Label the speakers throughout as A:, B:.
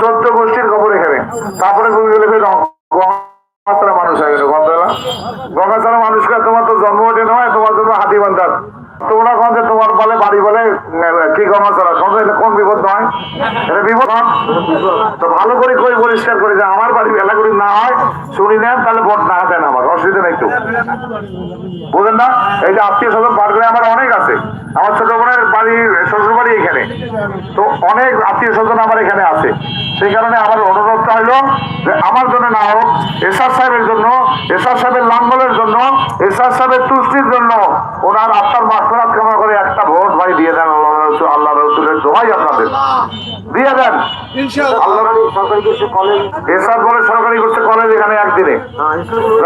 A: চোদ্দ গোষ্ঠীর খবর এখানে। তারপরে গুগলে গঙ্গাছড়া মানুষ হয়ে গঙ্গাছড়া মানুষকে তোমার তো জন্ম ওঠে নয় তোমার জন্য হাতি বান্ধার। তোমরা কোন তোমার বলে, বাড়ি বলে কি গঙ্গাছড়া কোন বিপদ নয়। বিপদ তো ভালো করে কই পরিষ্কার করে যে আমার বাড়ি এলাকুড়ি না হয়, শুনি নেন, তাহলে ভোট না দেন আমার, অসুবিধা নেই তো। বুঝলেন না? এই যে আত্মীয় স্বজন পাঠগুলো আমার অনেক আছে। আমার ছোট বোনের বাড়ি, শ্বশুর বাড়ি এখানে। তো অনেক আত্মীয় স্বজন আমার এখানে আছে। সেই কারণে আমার অনুরোধটা হলো যে আমার জন্য না হোক এসআর সাহেবের জন্য এসআর সাহেবের লাঙ্গলের জন্য এসআর সাহেবের তুষ্টির জন্য ওনার আত্মার মাফরাত কামনা করে একটা ভোট ভাই দিয়ে দেন আল্লাহ রসুল আল্লাহ রসুলের দোহাই আপনাদের। দিয়ে দেন। সরকারি করছে কলেজ বলে সরকারি করছে কলেজ এখানে একদিনে।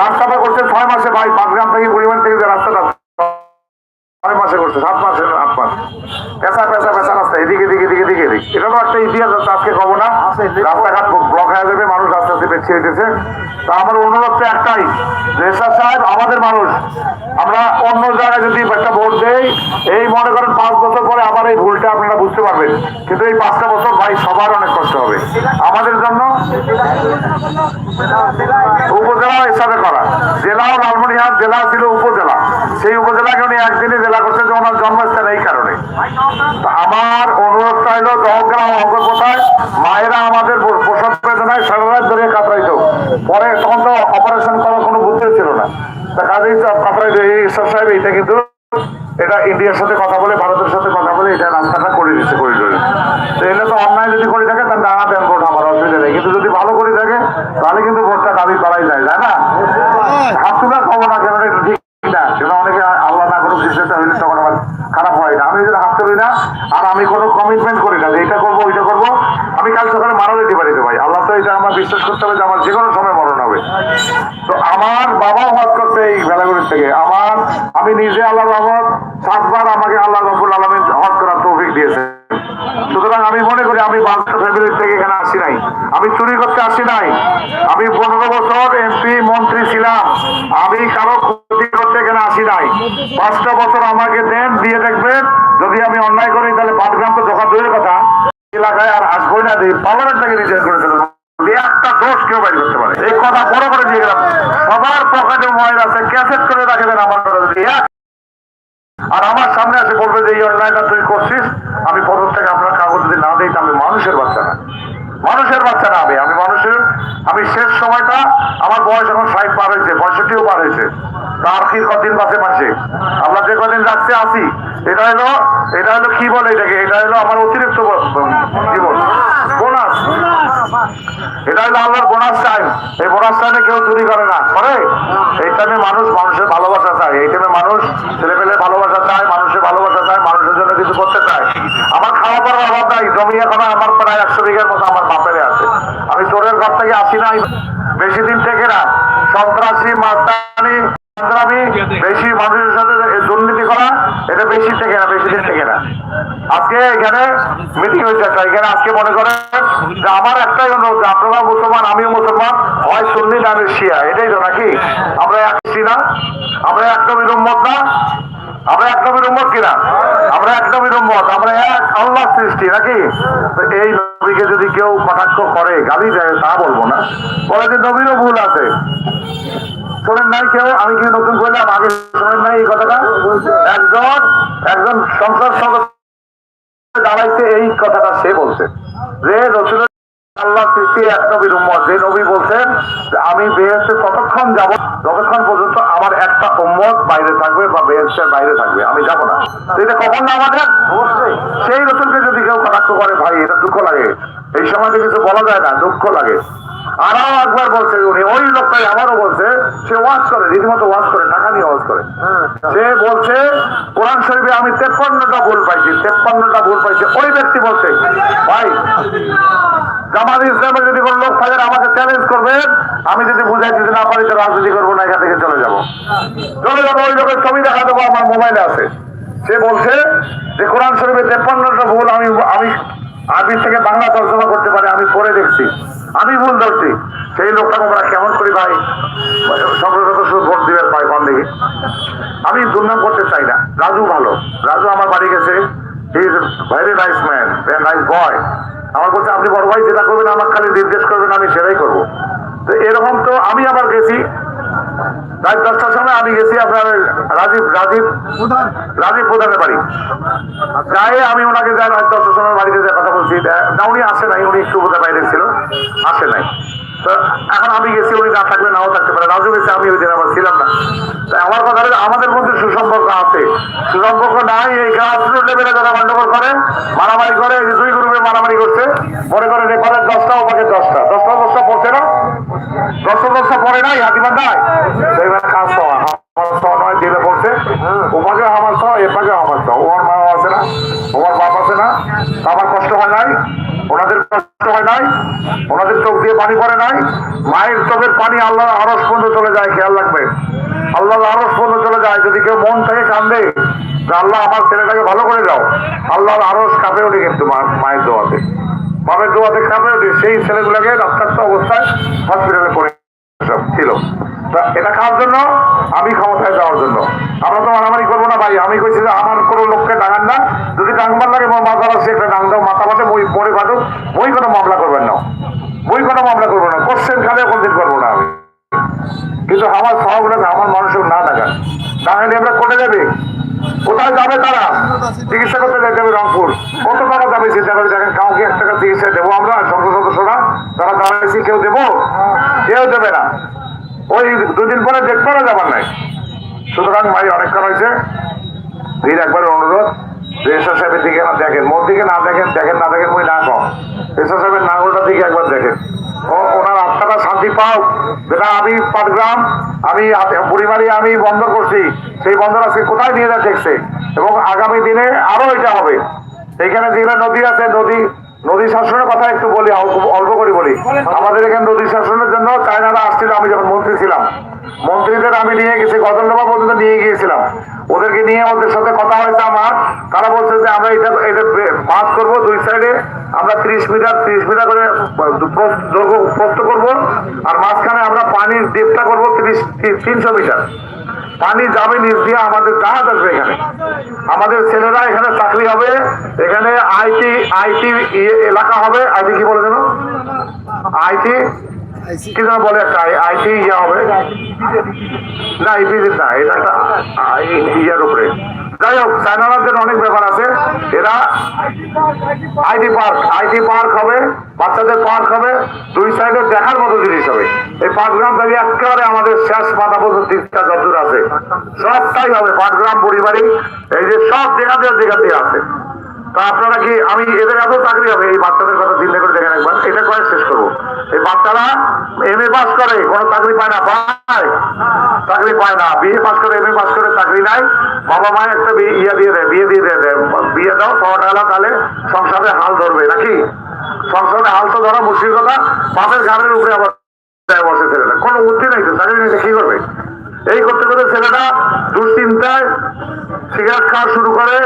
A: রাস্তাটা করছে ছয় মাসে ভাই পাঁচগ্রাম থেকে পরিমাণ থেকে যে রাস্তাটা ছয় মাসে করছে সাত মাসে আট মাস। পেশা পেশা পেশা রাস্তা। এদিকে এদিকে এদিকে এদিকে এদিকে। এটা তো একটা ইতিহাস আছে আজকে কব না? রাস্তাঘাট ব্লক হয়ে যাবে দিতেছে তা আমার অনুরোধ তো একটাই রেসার সাহেব, আমাদের মানুষ, আমরা অন্য জায়গায় যদি একটা ভোট দেই, এই মনে করেন পাঁচ বছর পরে আবার এই ভুলটা আপনারা বুঝতে পারবেন। কিন্তু এই পাঁচটা বছর ভাই সবার অনেক কষ্ট হবে। আমাদের জন্য উপজেলা হিসাবে করা। জেলাও লালমনিহাট জেলা ছিল উপজেলা সেই উপজেলাকে উনি একদিনে জেলা করছে যে ওনার জন্মস্থান এই কারণে। আমার অনুরোধটা হলো দহগ্রাম অঙ্গপ্রথায় মায়েরা আমাদের প- প্রসব বেদনায় সারা রাত ধরে কাতরাইতো। পরে তখন তো অপারেশন করার কোনো বুদ্ধি ছিল না। তা কাজেই এই ঈশ্বর সাহেব, এইটা কিন্তু এটা ইন্ডিয়ার সাথে কথা বলে, ভারতের সাথে কথা বলে, এটা রাস্তাটা করে দিচ্ছে করিডোরে। তো এলে তো অন্যায় যদি করে থাকে তার ডাঙা দেন ভোট আমার অসুবিধা নেই। কিন্তু যদি ভালো করে থাকে, তাহলে কিন্তু ভোটটা দাবি করাই যায় না? হাত তুলা খাব না কেন এটা ঠিক না সেটা অনেকে আল্লাহ না করুক বিষয়টা হইলে তখন আমার খারাপ হয় না আমি যদি হাত তুলি না আর আমি কোনো কমিটমেন্ট করি না যে এটা করব ওইটা করব আমি কাল সকালে মারা যেতে পারি তো ভাই আল্লাহ তো এটা আমার বিশ্বাস করতে হবে যে আমার যে কোনো সময় মরণ হবে। তো আমার বাবা হজ করতে এই বেলাগুড়ির থেকে। আমার, আমি নিজে আল্লাহ রহমত, সাতবার আমাকে আল্লাহ রবুল আলমিন হজ করার তৌফিক দিয়েছে সুতরাং আমি মনে করি আমি বাচ্চা ফ্যামিলির থেকে এখানে আসি নাই। আমি চুরি করতে আসি নাই। আমি পনেরো বছর এমপি মন্ত্রী ছিলাম। আমি কারও ক্ষতি করতে এখানে আসি নাই। পাঁচটা বছর আমাকে দেন, দিয়ে দেখবেন, যদি আমি অন্যায় করি, তাহলে পাটগ্রাম তো জোগাড় দূরের কথা। এলাকায় আর আসবোই না দিই পার্লামেন্টটাকে রিটার্ন করে আর আমি মানুষের বাচ্চা না। মানুষের বাচ্চা না আমি মানুষের, আমি শেষ সময়টা, আমার বয়স এখন ষাট পার হয়েছে, পঁয়ষট্টিও পার হয়েছে। তার কি কদিন বাসে মাসে আমরা যে কদিন রাখতে আসি এটা হলো এটা হলো কি বলে এটাকে? এটা হলো আমার অতিরিক্ত জীবন। বোনাস। এটা হলো আল্লাহর বোনাস টাইম এই বোনাস টাইমে কেউ চুরি করে না। করে? এই টাইমে মানুষ মানুষের ভালোবাসা চায়। এই টাইমে মানুষ ছেলে পেলে ভালোবাসা চায়, মানুষের ভালোবাসা চায়, মানুষের জন্য কিছু করতে চায়। আমার খাওয়া পড়ার অভাব নাই। জমি এখন আমার প্রায় একশো বিঘার মতো আমার বাপেরে আছে। আমি চোরের ঘর থেকে আসি নাই। বেশি দিন থেকে না। সন্ত্রাসী মাস্তানি বেশি মানুষের সাথে দুর্নীতি করা, এটা বেশি থেকে না। আজকে এখানে মিটিং হয়েছে একটা। এখানে আজকে মনে করেন যে আমার একটাই অনুরোধ আপনারা মুসলমান, আমিও মুসলমান, হয় সুন্নি না আমি শিয়া। এটাই তো নাকি? আমরা এক না? আমরা এক নবীর উম্মত না? আমরা এক নবীর উম্মত কিনা আমরা এক নবীর উম্মত, আমরা এক আল্লাহ সৃষ্টি নাকি? এই নবীকে যদি কেউ কটাক্ষ করে, গালি দেয়, তা বলব না। বলে যে নবীরও ভুল আছে। শোনেন নাই কেউ? আমি কি নতুন করলাম? আগে শোনেন নাই এই কথাটা? একজন একজন সংসদ সদস্য দাঁড়াইছে, এই কথাটা সে বলছে। যে রসুল আল্লাহ সৃষ্টি এক নবীর উম্মত, যে নবী বলছেন আমি বেহেসে ততক্ষণ যাব ততক্ষণ পর্যন্ত আমার একটা উম্মত বাইরে থাকবে বা বেহেসের বাইরে থাকবে, আমি যাব না। এটা কখন না আমাদের? সেই রসুলকে যদি কেউ কটাক্ষ করে, ভাই, এটা দুঃখ লাগে। এই সময় কিছু বলা যায় না, দুঃখ লাগে। আরও একবার বলছে উনি, ওই লোকটাই আবারও বলছে, সে করে, রীতিমতো করে টাকা নিয়ে করে। সে বলছে, কোরআন শরীফে আমি তেপ্পান্নটা ভুল পাইছি, তেপ্পান্নটা ভুল পাইছি। ওই ব্যক্তি বলছে, ভাই, জামাত ইসলামের যদি কোন লোক আমাকে চ্যালেঞ্জ আমি যদি বুঝাই দিতে না পারি রাজনীতি করব না, এখান থেকে চলে যাব। চলে যাব, ওই লোকের ছবি দেখা দেবো, আমার মোবাইলে আছে। সে বলছে যে, কোরআন শরীফে তেপ্পান্নটা ভুল আমি আমি আরবি থেকে বাংলা তর্জমা করতে পারে, আমি পড়ে দেখছি। আমি ভুল ধরছি। সেই লোকটা আমরা কেমন করি ভাই? ভোট দিবে ভাই কম দেখি আমি দুর্নাম করতে চাই না। রাজু ভালো। রাজু আমার বাড়ি গেছে। He is very nice man nice boy আমার বলছে, আপনি বড় ভাই, যেটা করবেন আমার খালি নির্দেশ করবেন, আমি সেটাই করব। তো এরকম তো আমি আবার গেছি। রাত দশটার সময় আমি গেছি আপনার রাজীব রাজীব রাজীব প্রধানের বাড়ি। যাই আমি ওনাকে যাই রাত দশটার সময় বাড়িতে যে কথা বলছি। না উনি আসে নাই উনি একটু বোধহয় বাইরে ছিল আসে নাই। তো এখন আমি গেছি উনি না থাকলে নাও থাকতে পারে। রাজু গেছে আমি ওই দিন আবার ছিলাম না। তো আমার কথা হলো আমাদের মধ্যে সুসম্পর্ক আছে। সুসম্পর্ক নাই এই গ্রাস রুট লেভেলে যারা গন্ডগোল করে মারামারি করে দুই গ্রুপে মারামারি করছে মনে করেন এপারের দশটা ওপাকে দশটা। দশটা দশটা পড়ছে না। না না। ওনাদের চোখ দিয়ে পানি পড়ে নাই। মায়ের চোখের পানি আল্লাহ আরস পর্যন্ত চলে যায়, খেয়াল রাখবেন আল্লাহ আরস পর্যন্ত চলে যায়, যদি কেউ মন থেকে কান্দে আল্লাহ আমার ছেলেটাকে ভালো করে দাও, আল্লাহর আরস কাঁপে ওঠে কিন্তু মায়ের দোয়াতে। দোয়াতে কাঁপে ওঠে সেই ছেলেগুলোকে রক্তাক্ত অবস্থায় হসপিটালে পড়ে ছিল। এটা খাওয়ার জন্য? আমি ক্ষমতায় যাওয়ার জন্য। আমরা তো মারামারি করব না ভাই। আমি কইছি যে আমার কোনো লোককে ডাঙান না। যদি ডাঙবার লাগে মাথা সে একটা ডাং দাও, মাথা মাঠে মই মরে ফাটুক। মই কোনো মামলা করবেন না। মই কোনো মামলা করব না। কোশ্চেন খালে কোনদিন করব না আমি। কিন্তু আমার সহগুলোকে আমার মানুষের না ডাকান। ডাঙালে আমরা কোটে যাবে? কোথায় যাবে তারা? চিকিৎসা করতে যেতে হবে রংপুর। কত টাকা যাবে চিন্তা করে দেখেন কাউকে এক টাকা চিকিৎসা দেবো আমরা, সংসদ সদস্যরা। তারা দাঁড়াইছি, কেউ দেবো? কেউ দেবে না। ওই দুদিন পরে দেখতে পারা যাবার নাই। সুতরাং ভাই, অনেক অনেকক্ষণ হয়েছে। ফির একবার অনুরোধ এসআর সাহেবের দিকে না দেখেন, মোর দিকে না দেখেন দেখেন না দেখেন, ওই না কম এসআর সাহেবের নাঙ্গলটার দিকে একবার দেখেন। ও, ওনার আত্মাটা পাও, যেটা আমি পাটগ্রাম আমি বুড়িমারি আমি বন্ধ করছি। সেই বন্দর আজকে কোথায় নিয়ে যা দেখছে? এবং আগামী দিনে আরও এটা হবে। এইখানে যেগুলো নদী আছে, নদী নদী শাসনের কথা একটু বলি, অল্প করে বলি। আমাদের এখানে নদী শাসনের জন্য চায়নারা আসছিল, আমি যখন মন্ত্রী ছিলাম। মন্ত্রীদের আমি নিয়ে গেছি গজলডোবা পর্যন্ত নিয়ে গিয়েছিলাম। ওদেরকে নিয়ে ওদের সাথে কথা হয়েছে আমার। তারা বলছে যে আমরা এটা এটা পাস করব দুই সাইডে। আমরা ত্রিশ মিটার ত্রিশ মিটার করে দৈর্ঘ্য প্রস্ত করব, আর মাঝখানে আমরা পানির ডিপটা করব ত্রিশ তিনশো মিটার। পানি যাবে নিচ দিয়ে, আমাদের জাহাজ আসবে এখানে। আমাদের ছেলেরা এখানে চাকরি হবে, এখানে আইটি আইটি এলাকা হবে। আইটি কি বলে যেন? আইটি কি যেন বলে একটা আইটি ইয়ে হবে। না ইপিজিট না, এটা একটা ইয়ের উপরে। যাই হোক চায়নাদের অনেক ব্যাপার আছে। এরা আইটি পার্ক আইটি পার্ক হবে, বাচ্চাদের পার্ক হবে, দুই সাইডে দেখার মতো জিনিস হবে। এই পাটগ্রাম থেকে একেবারে আমাদের শেষ মাথা পর্যন্ত তিনটা যতদূর আছে। সবটাই হবে পাটগ্রাম পরিবারই এই যে সব জায়গাতে জায়গাতে আছে। তা আপনারা কি, আমি এদের এত চাকরি হবে, এই বাচ্চাদের কথা চিন্তা করে দেখেন একবার, এটা কয়েক শেষ করব। এই বাচ্চারা এম এ পাস করে, কোনো চাকরি পায় না, পায়। চাকরি পায় না বিএ পাস করে এম এ পাস করে, চাকরি নাই। বাবা মা একটা ইয়ে দিয়ে দেয়, বিয়ে দিয়ে দেয় বিয়ে দাও ছটা এলা তাহলে সংসারে হাল ধরবে, নাকি? সংসারে হাল তো ধরা মুশকিল কথা, বাপের ঘাড়ের উপরে আবার বসে ছেলেটা। কোনো বুদ্ধি নাই তো, চাকরি নিতে কি করবে? এই করতে করতে ছেলেটা দুশ্চিন্তায় সিগারেট খাওয়া শুরু করে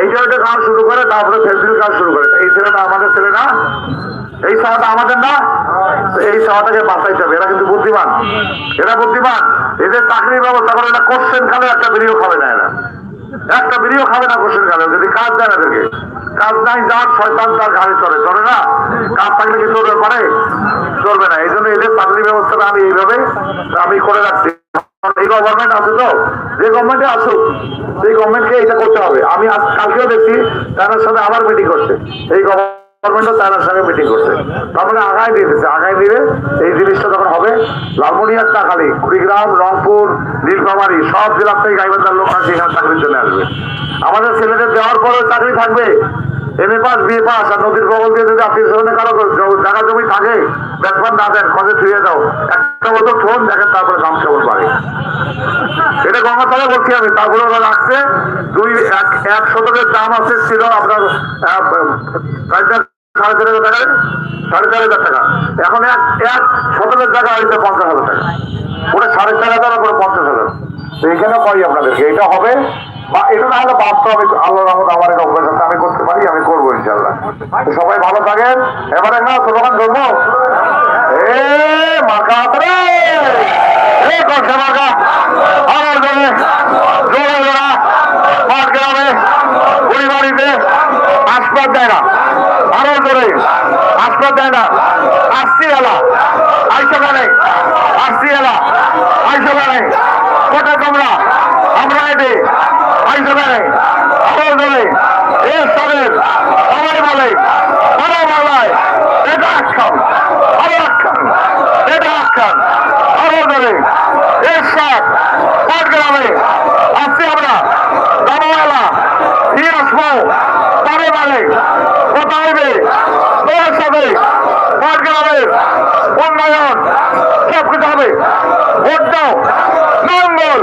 A: এইটা ওইটা খাওয়া শুরু করে, তারপরে ফেসবুক খাওয়া শুরু করে। এই ছেলেটা আমাদের ছেলে না? এই সাহাটা আমাদের না? এই সাহাটাকে বাঁচাইতে হবে, এরা কিন্তু বুদ্ধিমান। এরা বুদ্ধিমান। এদের চাকরির ব্যবস্থা করে এটা কোশ্চেন খাবে একটা ভিডিও খাবে না এরা। একটা ভিডিও খাবে না কোশ্চেন খাবে যদি কাজ দেয় এদেরকে। কাজ নাই যান শয়তান তার ঘাড়ে চলে চলে না? কাজ থাকলে কি চলবে পারে? চলবে না। এই জন্য এদের চাকরি ব্যবস্থাটা আমি এইভাবে আমি করে রাখছি। এই গভর্নমেন্ট আছে তো যে গভর্নমেন্টে আসুক, সেই গভর্নমেন্টকে এটা করতে হবে। আমি কালকেও দেখছি তার সাথে আবার মিটিং করছে। এই গভর্নমেন্টও তার সঙ্গে মিটিং করছে। তারপরে আগায় দিয়ে দিচ্ছে আগায় দিয়ে এই জিনিসটা যখন হবে লালমনিহাট টাকালি কুড়িগ্রাম, রংপুর, নীলফামারি, সব জেলার থেকে গাইবান্ধার লোক আসে এখানে চাকরির জন্য আসবে। আমাদের ছেলেদের দেওয়ার পরেও চাকরি থাকবে। M A pass BA pass আর নদীর বগল দিয়ে যদি আত্মীয় স্বজনে কারও জায়গা জমি থাকে ব্যাটসম্যান না দেন, খসে ছুঁয়ে দাও একটা বছর ফোন দেখেন তারপরে দাম কেমন বাড়ে। এটা গঙ্গাতলা বলছি আমি তারপরে ওরা রাখছে, দুই, এক এক শতকের দাম আছে, ছিল আপনার সাড়ে চার হাজার টাকা, সাড়ে চার হাজার টাকা। এখন এক এক শতকের জায়গা হয়েছে পঞ্চাশ হাজার টাকা। ওটা সাড়ে চার হাজার আর পঞ্চাশ হাজার। এখানে কই আপনাদেরকে, এটা হবে বা এটা না হলে বাধ্য আমি আল্লাহ রহমত আমার এটা অভ্যাস আমি করতে পারি, আমি করব ইনশাল্লাহ সবাই ভালো থাকেন। এবারে না স্লোগান ধরবো? এ মাকা রে এ করছে মাকা আমার জন্য জোড়া জোড়া, মাঠ গ্রামে, পরিবারিতে আসবাদ দেয় না। আরও জোরে আসতে দেয় না। আসছি এলা আইসো কানে আসছি এলা আইসো কানে কোটা তোমরা আমরা এটি আইসো কানে আরও জোরে এ সবের সবাই বলে বড় বাংলায় এটা আখ্যান আরও আখ্যান এটা আখ্যান আরও জোরে এর সাথ পাট গ্রামে আসছি আমরা দামাওয়ালা নিয়ে আসব পরে মানে কথা হবে তোমার সাথে পাট গ্রামের উন্নয়ন সব কিছু হবে। ভোট দাও। মঙ্গল।